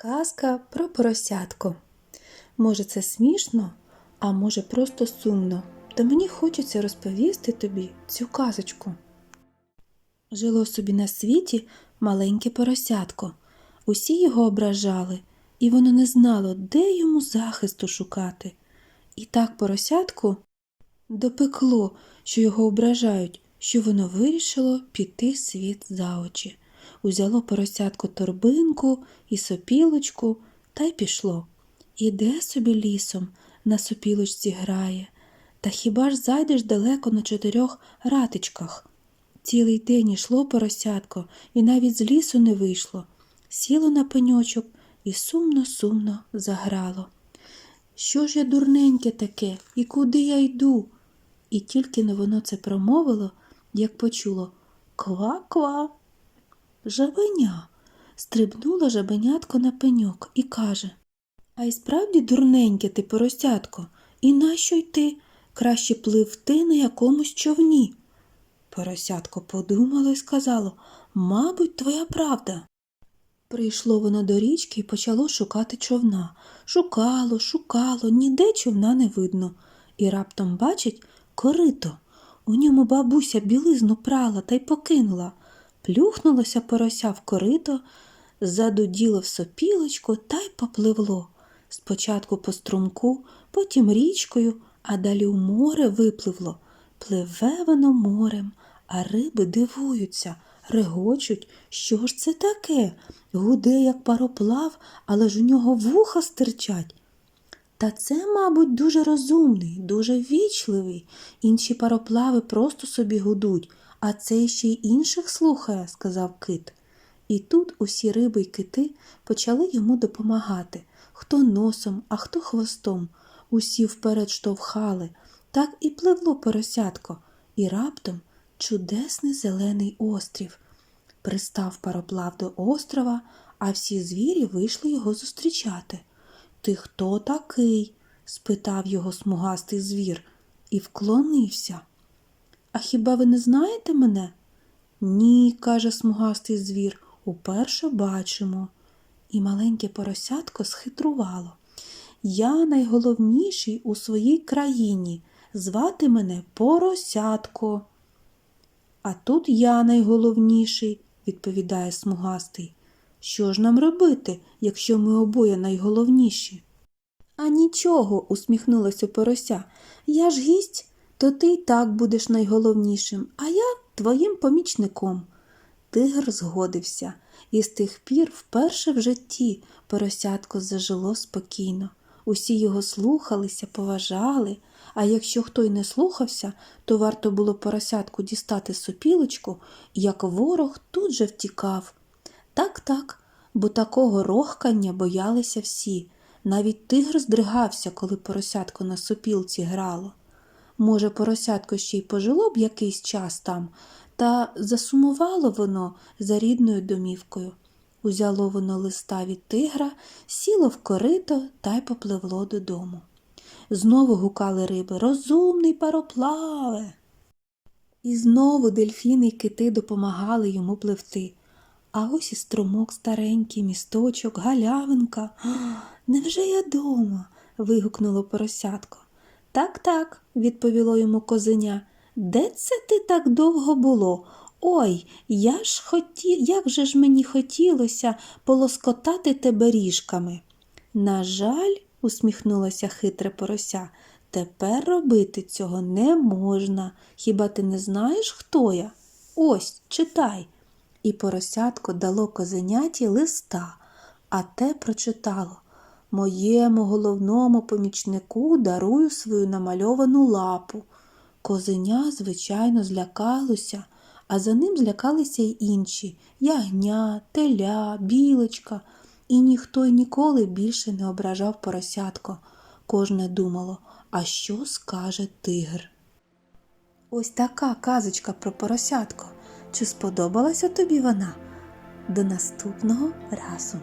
Казка про поросятко. Може, це смішно, а може просто сумно. Та мені хочеться розповісти тобі цю казочку. Жило собі на світі маленьке поросятко. Усі його ображали, і воно не знало, де йому захисту шукати. І так поросятку допекло, що його ображають, що воно вирішило піти світ за очі. Узяло поросятко торбинку і сопілочку та й пішло. Іде собі лісом, на сопілочці грає. Та хіба ж зайдеш далеко на чотирьох ратичках? Цілий день ішло поросятко і навіть з лісу не вийшло. Сіло на пеньочок і сумно-сумно заграло. Що ж я дурненьке таке, і куди я йду? І тільки не воно це промовило, як почуло ква-ква. Жабеня. Стрибнула жабенятко на пеньок і каже А й справді дурненьке ти поросятко, і нащо йти? Краще пливти на якомусь човні. Поросятко подумало і сказало Мабуть, твоя правда. Прийшло воно до річки і почало шукати човна. Шукало, шукало, ніде човна не видно. І раптом бачить корито. У ньому бабуся білизну прала та й покинула. Плюхнулося порося в корито, задуділо в сопілочку та й попливло. Спочатку по струмку, потім річкою, а далі у море випливло. Пливе воно морем, а риби дивуються, регочуть. Що ж це таке? Гуде, як пароплав, але ж у нього вуха стирчать. Та це, мабуть, дуже розумний, дуже вічливий. Інші пароплави просто собі гудуть, а цей ще й інших слухає, сказав кит. І тут усі риби й кити почали йому допомагати хто носом, а хто хвостом. Усі вперед штовхали, так і пливло поросятко, і раптом чудесний зелений острів. Пристав пароплав до острова, а всі звірі вийшли його зустрічати. Ти хто такий? спитав його смугастий звір і вклонився. А хіба ви не знаєте мене? Ні, каже смугастий звір, уперше бачимо. І маленьке поросятко схитрувало. Я найголовніший у своїй країні. Звати мене Поросятко. А тут я найголовніший, відповідає смугастий. Що ж нам робити, якщо ми обоє найголовніші? А нічого, усміхнулося порося. Я ж гість, то ти й так будеш найголовнішим, а я твоїм помічником. Тигр згодився, і з тих пір вперше в житті поросятко зажило спокійно. Усі його слухалися, поважали, а якщо хто й не слухався, то варто було поросятку дістати сопілочку, як ворог тут же втікав. Так, так, бо такого рохкання боялися всі. Навіть тигр здригався, коли поросятко на сопілці грало. Може, поросятко ще й пожило б якийсь час там, та засумувало воно за рідною домівкою. Узяло воно листа від тигра, сіло в корито та й попливло додому. Знову гукали риби Розумний пароплаве. І знову дельфіни й кити допомагали йому пливти. А ось і струмок старенький, місточок, галявинка. Невже я дома? вигукнуло поросятко. Так, так, відповіло йому козеня. Де це ти так довго було? Ой, я ж хоті... як же ж мені хотілося полоскотати тебе ріжками. На жаль, усміхнулося хитре порося, тепер робити цього не можна. Хіба ти не знаєш, хто я? Ось, читай. І поросятко дало козеняті листа, а те прочитало Моєму головному помічнику дарую свою намальовану лапу. Козеня, звичайно, злякалося, а за ним злякалися й інші ягня, теля, білочка, і ніхто й ніколи більше не ображав поросятко. Кожне думало, а що скаже тигр? Ось така казочка про поросятко. Чи сподобалася тобі вона? До наступного разу!